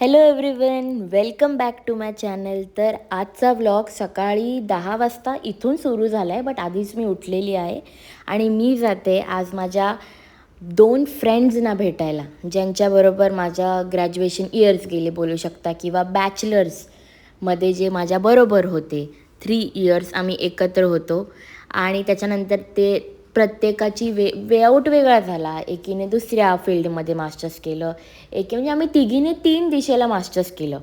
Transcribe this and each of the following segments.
Hello everyone welcome back to my channel तर आजचा vlog सकाळी दहा वाजता इथून सुरू झाला आहे बट आधीच मी उठलेली आहे. आणि मी जाते आज माझ्या दोन फ्रेंड्सना भेटायला ज्यांच्याबरोबर माझ्या ग्रॅज्युएशन इयर्स गेले बोलू शकता. किंवा बॅचलर्समध्ये जे माझ्याबरोबर होते थ्री इयर्स आम्ही एकत्र होतो. आणि त्याच्यानंतर ते प्रत्येकाची वे वेआउट वेगळा झाला. एकीने दुसऱ्या फील्डमध्ये मास्टर्स केलं. एकी म्हणजे आम्ही तिघीने तीन दिशेला मास्टर्स केलं.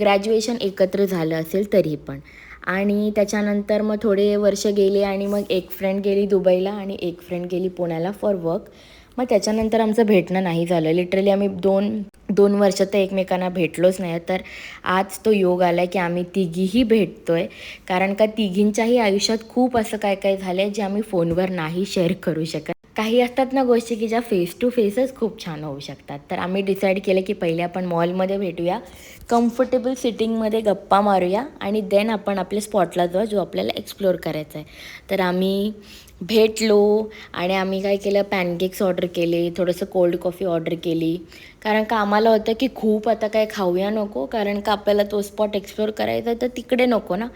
ग्रॅज्युएशन एकत्र झालं असेल तरी पण. आणि त्याच्यानंतर मग थोडे वर्ष गेले आणि मग एक फ्रेंड गेली दुबईला आणि एक फ्रेंड गेली पुण्याला फॉर वर्क. मग त्याच्यानंतर आमचं भेटणं नाही झालं. लिटरली आम्ही दोन दोन वर्ष तर एकमेकांना भेटलोच नाही तर आज तो योग आला आहे की आम्ही तिघीही भेटतो आहे कारण का तिघींच्याही आयुष्यात खूप असं काय काय झालं आहे जे आम्ही फोनवर नाही शेअर करू शकत. काही असतात ना गोष्टी की ज्या फेस टू फेसच खूप छान होऊ शकतात. तर आम्ही डिसाईड केलं की पहिले आपण मॉलमध्ये भेटूया. कम्फर्टेबल सिटिंगमध्ये गप्पा मारूया आणि देन आपण आपल्या स्पॉटला जाऊ जो आपल्याला एक्सप्लोअर करायचा आहे तर आम्ही भेटलो आणि आम्ही काय केलं? पॅनकेक्स ऑर्डर केले थोडंसं कोल्ड कॉफी ऑर्डर केली. कारण का आम्हाला होतं की खूप आता काय खाऊया नको कारण का आपल्याला तो स्पॉट एक्सप्लोअर करायचा तर तिकडे नको ना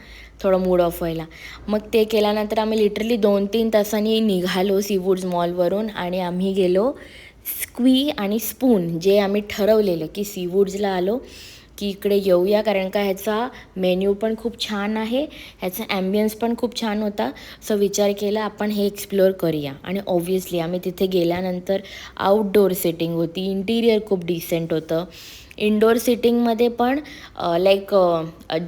थोडं मूड ऑफ व्हायला. मग ते केल्यानंतर आम्ही लिटरली दोन तीन तासांनी निघालो सीवूड्स मॉलवरून आणि आम्ही गेलो स्क्वी आणि स्पून जे आम्ही ठरवलेलं की सीवूड्सला आलो. की इकडे येऊया कारण का ह्याचा मेन्यू पण खूप छान आहे. ह्याचा ॲम्बियन्स पण खूप छान होता. सो विचार केला आपण हे एक्सप्लोअर करूया. आणि ऑब्व्हियसली आम्ही तिथे गेल्यानंतर आउटडोअर सिटिंग होती. इंटिरियर खूप डिसेंट होतं. इनडोअर सिटिंगमध्ये पण लाईक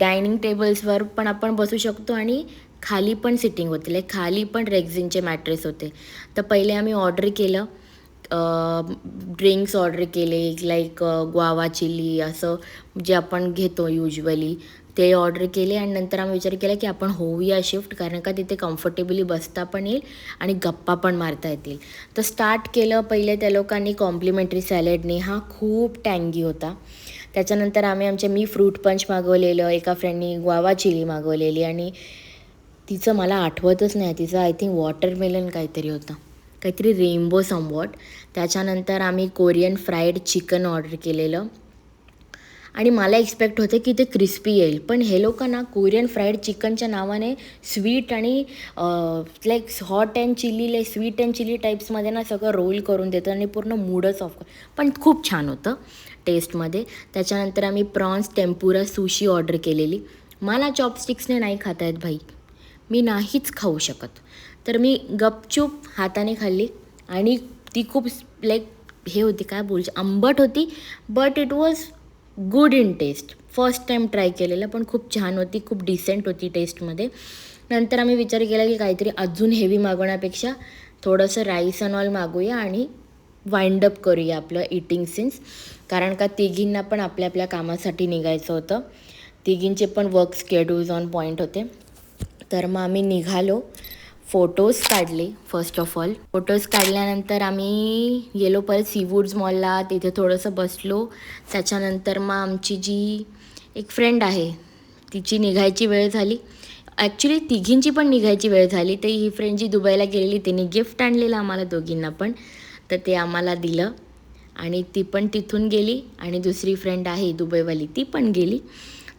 डायनिंग टेबल्सवर पण आपण बसू शकतो आणि खाली पण सिटिंग होती. लाईक खाली पण रेक्झिनचे मॅट्रेस होते. तर पहिले आम्ही ऑर्डर केलं. ड्रिंक्स ऑर्डर केले लाईक ग्वावा चिली असं जे आपण घेतो युजली ते ऑर्डर केले आणि नंतर आम्ही विचार केला की आपण होऊया शिफ्ट कारण का तिथे कम्फर्टेबली बसता पण येईल आणि गप्पा पण मारता येतील. तर स्टार्ट केलं पहिले त्या लोकांनी कॉम्प्लिमेंटरी सॅलेडने हा खूप टँगी होता. त्याच्यानंतर आम्ही आमच्या मी फ्रूट पंच मागवलेलं एका फ्रेंडनी ग्वावा चिली मागवलेली आणि तिचं मला आठवतच नाही तिचं आय थिंक वॉटरमेलन काहीतरी होतं. काहीतरी रेनबो समवॉट त्याच्यानंतर आम्ही कोरियन फ्राईड चिकन ऑर्डर केलेलं. आणि मला एक्सपेक्ट होतं की ते क्रिस्पी येईल. पण हे लोकांना कोरियन फ्राईड चिकनच्या नावाने स्वीट आणि like hot and chilli like sweet and chilli टाईप्समध्ये ना सगळं रोल करून देतं आणि पूर्ण मूडच ऑफ पण खूप छान होतं टेस्टमध्ये त्याच्यानंतर आम्ही प्रॉन्स टेम्पुरा सुशी ऑर्डर केलेली. मला चॉपस्टिक्सने नाही खाता येत भाई. मी नाहीच खाऊ शकत. तर मी गपचूप हाताने खाल्ली आणि ती खूप लाईक हे होती काय बोलू आंबट होती but it was good in taste first time try केलेलं पण खूप छान होती खूप डिसेंट होती टेस्टमध्ये नंतर आम्ही विचार केला की काहीतरी अजून हेवी मागवण्यापेक्षा थोडंसं राईस अँड ऑल मागूया आणि वाइंडअप करूया आपलं इटिंग सिन्स कारण का तिघींना पण आपल्या आपल्या कामासाठी निघायचं होतं. तिघींचे पण वर्क स्केड्यूल्स ऑन पॉईंट होते. तर मग आम्ही निघालो. फोटोज काढले फर्स्ट ऑफ ऑल फोटोज काढल्यानंतर आम्ही गेलो परत सीवूड्स मॉलला तिथे थोडंसं बसलो. त्याच्यानंतर मग आमची जी एक फ्रेंड आहे तिची निघायची वेळ झाली. ॲक्च्युली तिघींची पण निघायची वेळ झाली. तर ही फ्रेंड जी दुबईला गेलेली तिने गिफ्ट आणलेलं आम्हाला दोघींना पण. तर ते आम्हाला दिलं. आणि ती पण तिथून गेली. आणि दुसरी फ्रेंड आहे दुबईवाली ती पण गेली.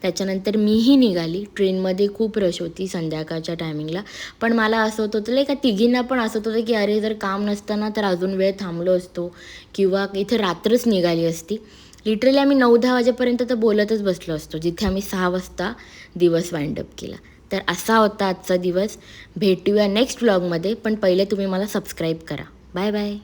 त्याच्यानंतर मीही निघाली. ट्रेनमध्ये खूप रश होती संध्याकाळच्या टायमिंगला पण मला असं होत होतं का तिघींना पण असं होतं की अरे जर काम नसताना तर अजून वेळ थांबलो असतो किंवा इथे रात्रच निघाली असती. लिटरली आम्ही नऊ दहा वाजेपर्यंत तर बोलतच बसलो असतो जिथे आम्ही सहा वाजता दिवस वाइंडअप केला. तर असा होता आजचा दिवस. भेटूया नेक्स्ट व्लॉगमध्ये पण पहिले तुम्ही मला सबस्क्राईब करा. Bye bye